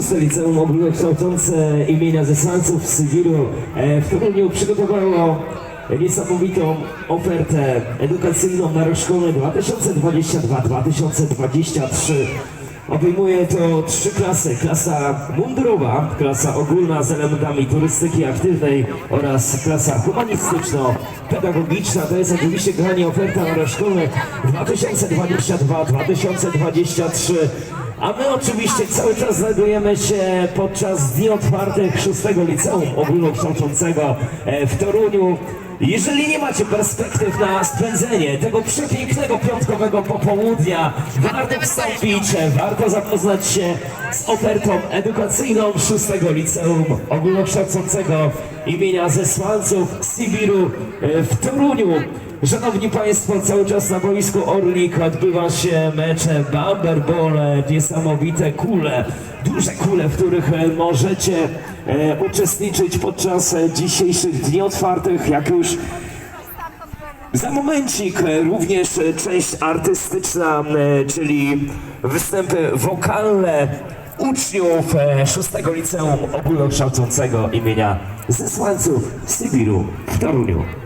Szóste liceum ogólnokształcące imienia zesłańców z Sywiru e, w Toruniu przygotowało niesamowitą ofertę edukacyjną na rok szkolny 2022-2023. Obejmuje to trzy klasy. Klasa mundurowa, klasa ogólna z elementami turystyki aktywnej oraz klasa humanistyczno-pedagogiczna. To jest oczywiście granie oferta na rok szkolny 2022-2023. A my oczywiście cały czas znajdujemy się podczas dni otwartych 6 liceum ogólnokształcącego e, w Toruniu. Jeżeli nie macie perspektyw na spędzenie tego przepięknego piątkowego popołudnia, warto wstąpić, warto zapoznać się z ofertą edukacyjną 6 liceum ogólnokształcącego imienia zesłańców Sibiru e, w Toruniu. Szanowni Państwo, cały czas na boisku Orlik odbywa się mecze Bamber Ball, niesamowite kule, duże kule, w których e, możecie e, uczestniczyć podczas dzisiejszych dni otwartych, jak już za momencik również część artystyczna, czyli występy wokalne uczniów e, 6 liceum ogólnokształcącego imienia zesłańców Sybiru w Toruniu.